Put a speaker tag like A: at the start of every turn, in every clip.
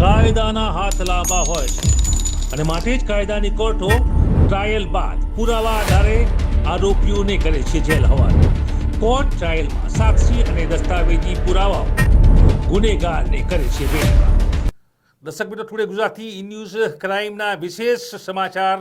A: કાયદાના હાથ લાંબા હોય છે. અને માટે જ કાયદાની કોર્ટો ટ્રાયલ બાદ પુરાવા આધારે આરોપીઓને કરે છે જેલ હવાલે. કોર્ટ ટ્રાયલમાં સાક્ષી અને દસ્તાવેજી પુરાવાઓ ગુનેગારને કરે છે વેચવા દર્શક મિત્રો, ટુડે ગુજરાતી ઈ ન્યૂઝ ક્રાઇમના વિશેષ સમાચાર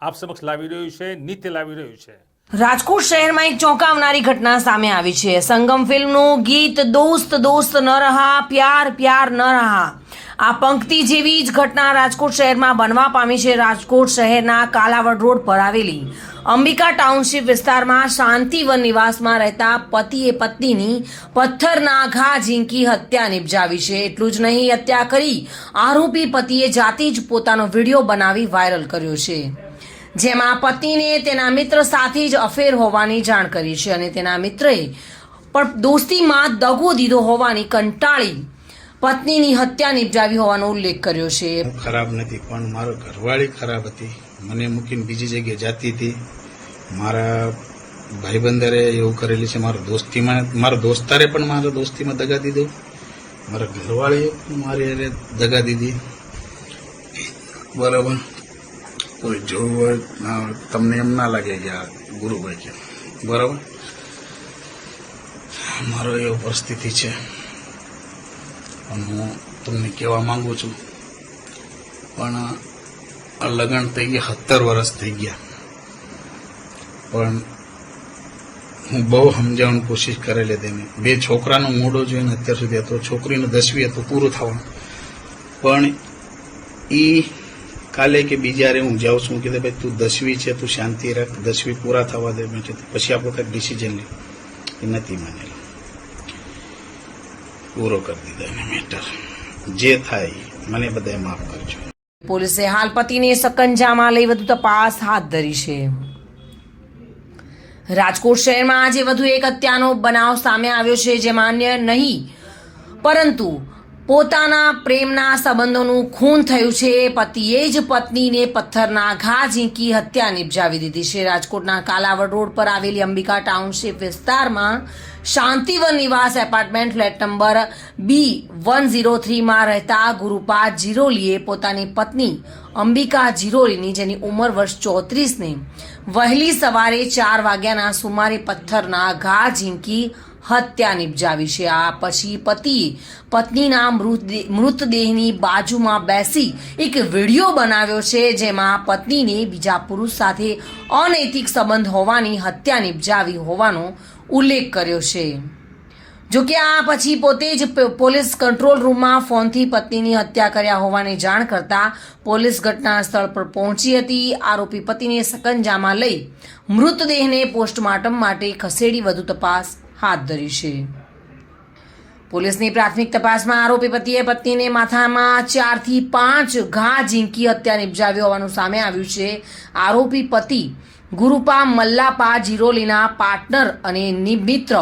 A: આપ સમક્ષ લાવી રહ્યું છે, નિત્ય લાવી રહ્યું છે.
B: રાજકોટ શહેરમાં એક ચોંકાવનારી ઘટના સામે આવી છે. સંગમ ફિલ્મનું ગીત દોસ્ત દોસ્ત ન રહા, પ્યાર પ્યાર ન રહા. આ પંક્તિ જેવી જ ઘટના રાજકોટ શહેરમાં બનવા પામી છે. રાજકોટ શહેરના કાલાવડ રોડ પર આવેલી અંબિકા ટાઉનશીપ વિસ્તારમાં શાંતિવન નિવાસમાં રહેતા પતિએ પત્નીની પથ્થરના ઘા ઝીંકી હત્યા નિપજાવી છે. એટલું જ નહીં, હત્યા કરી આરોપી પતિએ જાતે જ પોતાનો વીડિયો બનાવી વાયરલ કર્યો છે. જેમાં પતિને તેના મિત્ર સાથે જ અફેર હોવાની જાણ કરી છે અને તેના મિત્રએ પણ દોસ્તીમાં દગો દીધો હોવાની કંટાળી પત્નીની હત્યા નિપજાવી હોવાનો ઉલ્લેખ કર્યો છે.
C: ખરાબ નથી, પણ મારો ઘરવાળી ખરાબ હતી. મને મૂકીને બીજી જગ્યાએ જાતી હતી. મારા ભાઈબંધરે એવું કરેલી છે, મારો દોસ્તીમાં, મારા દોસ્તારે પણ મારા દોસ્તીમાં દગા દીધો. મારા ઘરવાળીએ મારી દગા દીધી. બરાબર. કોઈ ના હોય, તમને એમ ના લાગે કે આ ગુરુભાઈ છે. બરાબર? મારો એવો પરિસ્થિતિ છે. અને હું તમને કહેવા માંગુ છું પણ આ લગ્ન થઈ ગયા સત્તર વર્ષ થઈ ગયા. પણ હું બહુ સમજાવવાની કોશિશ કરેલી તેને બે છોકરાનો મોડો જોઈને અત્યાર સુધી હતો છોકરીનું દસવી હતું પૂરું થવાનું. પણ એ કાલે કે બીજારે હું જાઉં છું કે ભાઈ, તું દસવી છે, તું શાંતિ રાખ દસવી પૂરા થવા દે, મેં કીધું. પછી આ કંઈક ડિસિઝન લે. એ નથી માનેલો. પૂરો કરી દીધો એને મેટર જે થાય, મને બધાએ માફ કરજો.
B: પોલીસે હાલ પતિને સકંજામાં લઈ વધુ તપાસ હાથ ધરી છે. રાજકોટ શહેરમાં આજે વધુ એક હત્યાનો બનાવ સામે આવ્યો છે જેમાં અન્ય નહીં. પરંતુ પોતાના પ્રેમના સંબંધોનું ખૂન થયું છે. પતિએ જ પત્નીને પથ્થરના ઘા ઝીંકી હત્યા નિપજાવી દીધી છે. રાજકોટના કાલાવડ રોડ પર આવેલી અંબિકા ટાઉનશીપ વિસ્તારમાં Shantivan Niwas apartment flat number B one zero થ્રીમાં રહેતા ગુરુપા જીરોલીએ પોતાની પત્ની અંબિકા જીરોલીની, જેની ઉંમર વર્ષ ચોત્રીસને, વહેલી સવારે ચાર વાગ્યાના સુમારે પથ્થરના ઘા ઝીંકી હત્યા નિપજાવી છે. આ પછી પતિએ પત્નીના મૃતદે- મૃતદેહની બાજુમાં બેસી એક વીડિયો બનાવ્યો છે જેમાં પત્નીને બીજા પુરુષ સાથે અનૈતિક સંબંધ હોવાની હત્યા નિપજાવી હોવાનો ઉલ્લેખ કર્યો છે. જો કે આ પછી પોતે જ પોલીસ કંટ્રોલ રૂમમાં ફોનથી પત્નીની હત્યા કર્યા હોવાની જાણ કરતા પોલીસ ઘટના સ્થળ પર પહોંચી હતી. આરોપી પતિને સકંજામાં લઈ મૃતદેહને પોસ્ટમોર્ટમ માટે ખસેડી વધુ તપાસ હાથ ધરી છે. પોલીસની પ્રાથમિક તપાસમાં આરોપી પતિએ પત્નીને માથામાં ચારથી પાંચ ઘા ઝીંકી હત્યા નિપજાવી હોવાનું સામે આવ્યું છે. આરોપી પતિ ગુરુપા મલ્લાપા જીરોલીના પાર્ટનર અને મિત્ર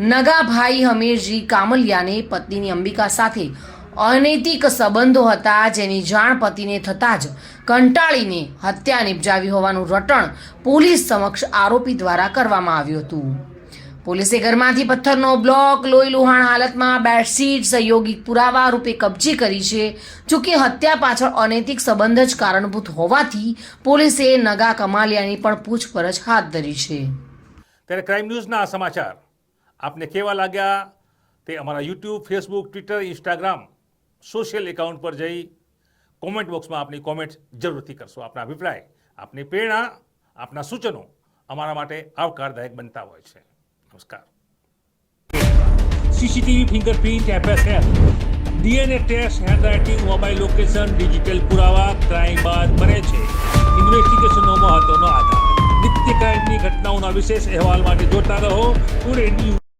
B: નગાભાઈ હમીરજી કામલિયાને પત્નીની અંબિકા સાથે અનૈતિક સંબંધો હતા જેની જાણ પતિને થતાં જ કંટાળીને હત્યા નિપજાવી હોવાનું રટણ પોલીસ સમક્ષ આરોપી દ્વારા કરવામાં આવ્યું હતું. પોલીસે ઘરમાંથી પથ્થરનો બ્લોક, લોહી લુહાણ હાલતમાં બેડશીટ સહયોગી પુરાવા રૂપે કબજે કરી છે, જોકે હત્યા પાછળ અનૈતિક સંબંધ જ કારણભૂત હોવાથી પોલીસે નગા કમાલિયાની પણ પૂછપરછ હાથ ધરી છે.
A: ત્યારે ક્રાઇમ ન્યૂઝના સમાચાર. આપને કેવા લાગ્યા તે અમારા YouTube, Facebook, Twitter, Instagram, social account પર જઈ કોમેન્ટ બોક્સમાં આપની કોમેન્ટ જરૂરથી કરશો. આપના અભિપ્રાય, આપની પ્રેરણા, આપના સૂચનો અમારા માટે આવકારદાયક બનતા હોય છે. નમસ્કાર. CCTV fingerprint FSL DNA test, handwriting mobile location, digital પુરાવા, ક્રાઇમ બાદ બને છે. ઇન્વેસ્ટિગેશનનો મહત્વનો આધાર. નિત્ય ક્રાઇમની ઘટનાઓના વિશેષ અહેવાલ માટે જોતા રહો. Today News.